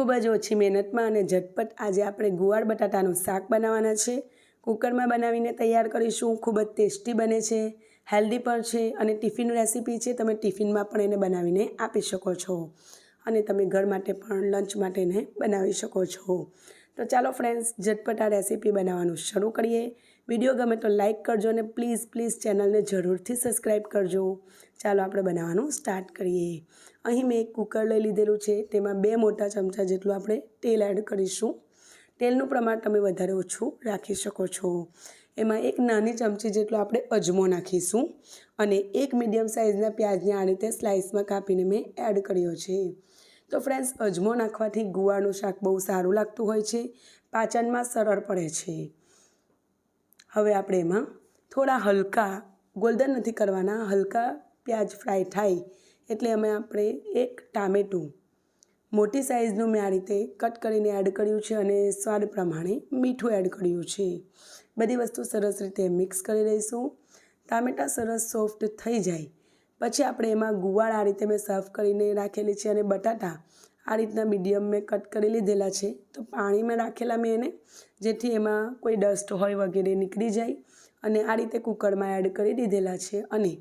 ખૂબ જ ઓછી મહેનતમાં અને ઝટપટ આજે આપણે ગુવાર બટાટાનું શાક બનાવવાના છે. કુકરમાં બનાવીને તૈયાર કરીશું. ખૂબ જ ટેસ્ટી બને છે. હેલ્ધી પણ છે અને ટિફિન રેસીપી છે તમે ટિફિનમાં પણ એને બનાવીને આપી શકો છો. અને તમે ઘર માટે પણ લંચ માટે બનાવી શકો છો. તો ચાલો ફ્રેન્ડ્સ, ઝટપટ આ રેસીપી બનાવવાનું શરૂ કરીએ. વીડિયો ગમે તો લાઇક કરજો અને પ્લીઝ પ્લીઝ ચેનલને જરૂરથી સબસ્ક્રાઈબ કરજો. ચાલો આપણે બનાવવાનું સ્ટાર્ટ કરીએ. અહીં મેં એક કુકર લઈ લીધેલું છે. તેમાં બે મોટા ચમચા જેટલું આપણે તેલ એડ કરીશું. તેલનું પ્રમાણ તમે વધારે ઓછું રાખી શકો છો. એમાં એક નાની ચમચી જેટલો આપણે અજમો નાખીશું અને એક મીડિયમ સાઇઝના પ્યાજને આ રીતે સ્લાઇસમાં કાપીને મેં એડ કર્યો છે. તો ફ્રેન્ડ્સ અજમો નાખવાથી ગુવાનું શાક બહુ સારું લાગતું હોય છે, પાચનમાં સરળ પડે છે. હવે આપણે એમાં થોડા હલકા ગોલ્ડન નથી કરવાના, હલકા પ્યાજ ફ્રાય થાય એટલે અમે આપણે એક ટામેટું મોટી સાઇઝનું મેં આ રીતે કટ કરીને એડ કર્યું છે અને સ્વાદ પ્રમાણે મીઠું એડ કર્યું છે. બધી વસ્તુ સરસ રીતે મિક્સ કરી લઈશું. ટામેટાં સરસ સોફ્ટ થઈ જાય. પછી આપણે એમાં ગુવાળ આ રીતે મેં સર્વ કરીને રાખેલી છે અને બટાટા આ રીતના મીડિયમ મેં કટ કરી લીધેલા છે. તો પાણીમાં રાખેલા મેં એને, જેથી એમાં કોઈ ડસ્ટ હોય વગેરે નીકળી જાય અને આ રીતે કુકરમાં એડ કરી દીધેલા છે અને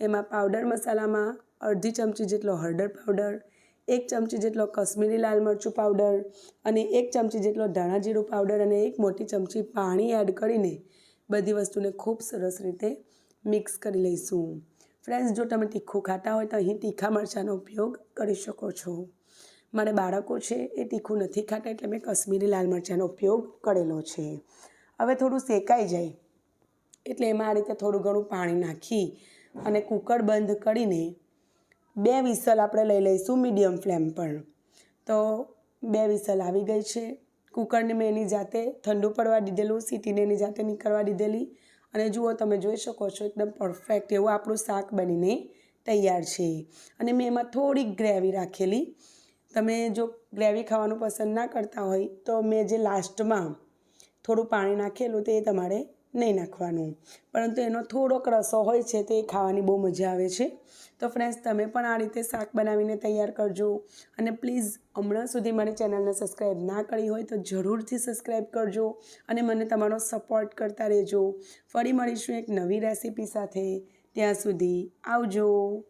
એમાં પાવડર મસાલામાં અડધી ચમચી જેટલો હળદર પાવડર, એક ચમચી જેટલો કશ્મીરી લાલ મરચું પાવડર અને એક ચમચી જેટલો ધાણા જીરું પાવડર અને એક મોટી ચમચી પાણી એડ કરીને બધી વસ્તુને ખૂબ સરસ રીતે મિક્સ કરી લઈશું. ફ્રેન્ડ્સ જો તમે તીખું ખાતા હોય તો અહીં તીખા મરચાંનો ઉપયોગ કરી શકો છો. મારે બાળકો છે એ તીખું નથી ખાતા એટલે મેં કશ્મીરી લાલ મરચાંનો ઉપયોગ કરેલો છે. હવે થોડું શેકાઈ જાય એટલે એમાં આ રીતે થોડું ઘણું પાણી નાખી અને કુકર બંધ કરીને બે વિસલ આપણે લઈ લઈશું મીડિયમ ફ્લેમ પર. તો બે વિસલ આવી ગઈ છે. કુકરને મેં એની જાતે ઠંડુ પડવા દીધેલું, સીટીને એની જાતે નીકળવા દીધેલી. અને જુઓ તમે જોઈ શકો છો, એકદમ પરફેક્ટ એવું આપણું શાક બનીને તૈયાર છે. અને મેં એમાં થોડીક ગ્રેવી રાખેલી. તમે જો ગ્રેવી ખાવાનું પસંદ ના કરતા હોય તો મેં જે લાસ્ટમાં થોડું પાણી નાખેલું તે તમારે નહીં નાખવાનું. પરંતુ એનો થોડોક રસો હોય છે તે ખાવાની બહુ મજા આવે છે. તો ફ્રેન્ડ્સ તમે પણ આ રીતે શાક બનાવીને તૈયાર કરજો. અને પ્લીઝ હમણાં સુધી મારી ચેનલને સબસ્ક્રાઈબ ના કરી હોય તો જરૂરથી સબસ્ક્રાઈબ કરજો અને મને તમારો સપોર્ટ કરતા રહેજો. ફરી મળીશું એક નવી રેસીપી સાથે. ત્યાં સુધી આવજો.